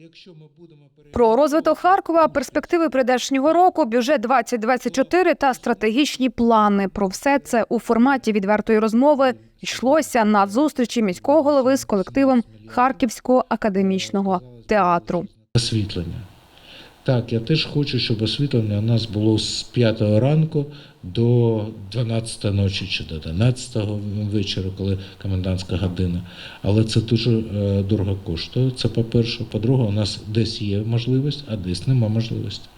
Якщо ми будемо Про розвиток Харкова, перспективи прийдешнього року, бюджет 2024 та стратегічні плани. Про все це у форматі відвертої розмови йшлося на зустрічі міського голови з колективом Харківського академічного театру. освітлення. Так, я теж хочу, щоб освітлення у нас було з 5 ранку до 12 ночі чи до 11 вечора, коли комендантська година. Але це дуже е, дорого коштує. Це по-перше. По-друге, у нас десь є можливість, а десь нема можливості.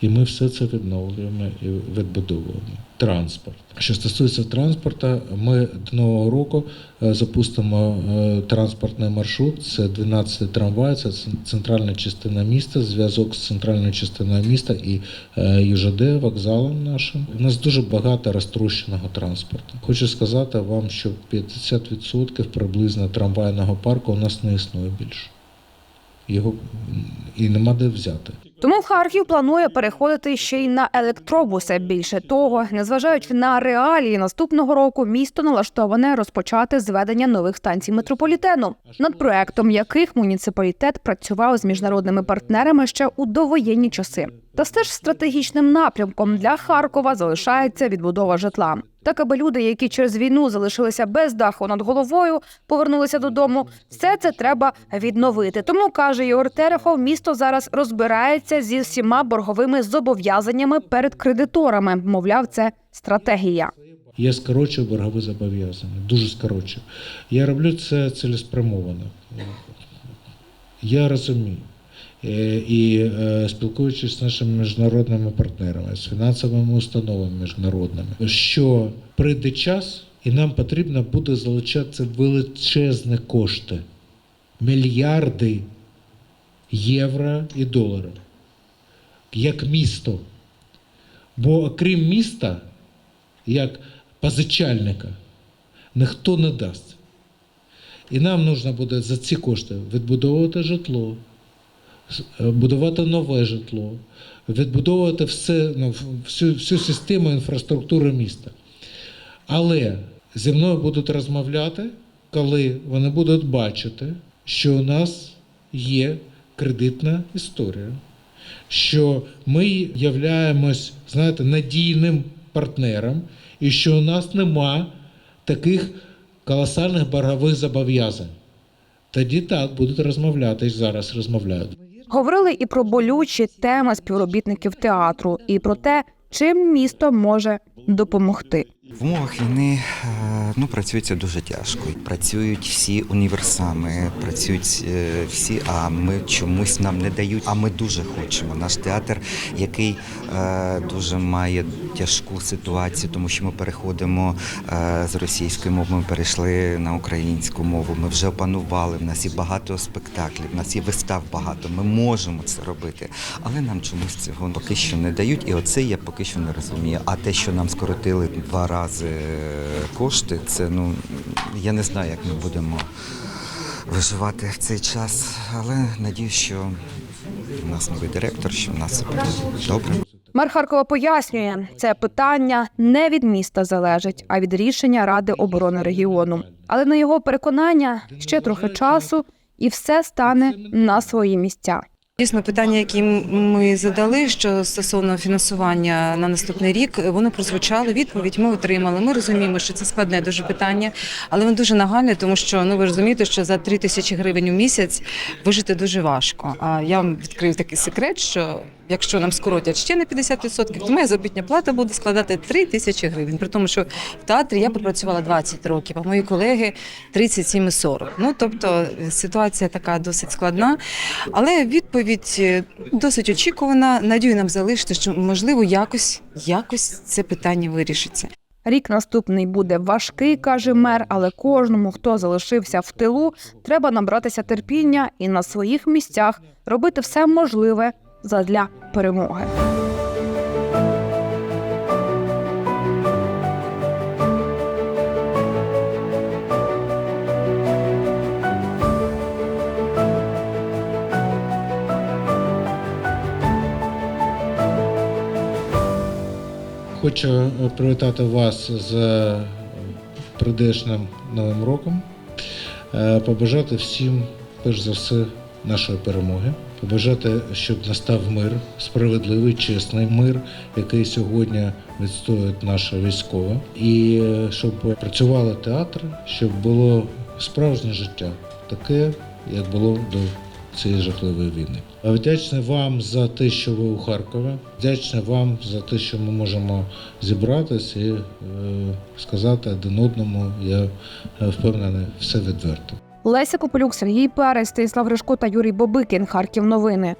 І ми все це відновлюємо і відбудовуємо. Транспорт. Що стосується транспорту, ми до нового року е, запустимо е, транспортний маршрут. Це 12 трамвай, це центральна частина міста, зв'язок з центральною частиною міста і е, ЮЖД, вокзалом нашим. У нас дуже багато розтрощеного транспорту. Хочу сказати вам, що 50% приблизно трамвайного парку у нас не існує більше. Його і нема де взяти. Тому Харків планує переходити ще й на електробуси. Більше того, незважаючи на реалії наступного року, місто налаштоване розпочати зведення нових станцій метрополітену, над проектом яких муніципалітет працював з міжнародними партнерами ще у довоєнні часи. Та теж стратегічним напрямком для Харкова залишається відбудова житла. Так, аби люди, які через війну залишилися без даху над головою, повернулися додому. Все це треба відновити. Тому каже Ігор Терехов, місто зараз розбирається зі всіма борговими зобов'язаннями перед кредиторами. Мовляв, це стратегія. Я скорочую боргові зобов'язання, дуже скорочую. Я роблю це цілеспрямовано. Я розумію. Е, І е, спілкуючись з нашими міжнародними партнерами, з фінансовими установами міжнародними, що прийде час, і нам потрібно буде залучати величезні кошти, мільярди євро і доларів, як місто. Бо окрім міста, як позичальника, ніхто не дасть. І нам потрібно буде за ці кошти відбудовувати житло, будувати нове житло, відбудовувати все, ну, всю, всю систему інфраструктури міста. Але зі мною будуть розмовляти, коли вони будуть бачити, що у нас є кредитна історія, що ми являємось, знаєте, надійним партнером, і що у нас нема таких колосальних боргових зобов'язань. Тоді так будуть розмовляти і зараз розмовляють. Говорили і про болючі теми співробітників театру, і про те, чим місто може допомогти. В умовах війни е, ну, працюється дуже тяжко. Працюють всі універсами, працюють е, всі, а ми чомусь нам не дають. А ми дуже хочемо. Наш театр, який е, дуже має тяжку ситуацію, тому що ми переходимо з російської мови, ми перейшли на українську мову. Ми вже опанували. В нас є багато спектаклів, в нас є вистав багато. Ми можемо це робити, але нам чомусь цього поки що не дають. І оце я поки що не розумію. А те, що нам скоротили два рази кошти, це ну я не знаю, як ми будемо виживати в цей час. Але надію, що у нас новий директор, що в нас буде добре. Мер Харкова пояснює, це питання не від міста залежить, а від рішення Ради оборони регіону. Але на його переконання ще трохи часу, і все стане на свої місця. Дійсно, питання, які ми задали, що стосовно фінансування на наступний рік, воно прозвучало. Відповідь ми отримали. Ми розуміємо, що це складне дуже питання, але воно дуже нагальне, тому що ну ви розумієте, що за 3 тисячі гривень у місяць вижити дуже важко. А я вам відкрию такий секрет, що якщо нам скоротять ще на 50%, то моя заробітня плата буде складати 3 тисячі гривень. При тому, що в театрі я пропрацювала 20 років, а мої колеги 37 і 40. Ну тобто ситуація така досить складна, але відповідь е, досить очікувана. Надію нам залишити, що можливо якось якось це питання вирішиться. Рік наступний буде важкий, каже мер, але кожному, хто залишився в тилу, треба набратися терпіння і на своїх місцях робити все можливе задля перемоги. Хочу е, привітати вас з е, прийдешним новим роком, Е, побажати всім, перш за все, нашої перемоги, побажати, щоб настав мир, справедливий, чесний мир, який сьогодні відстоюють наша військова, і щоб працювали театри, щоб було справжнє життя, таке, як було до цієї жахливої війни. вдячне вам за те, що ви у Харкові. Вдячний вам за те, що ми можемо зібратися і е, сказати один одному. Я е, впевнений, все відверто. Леся Кополюк, Сергій Перес, Станіслав Ришко та Юрій Бобикін. Харків новини.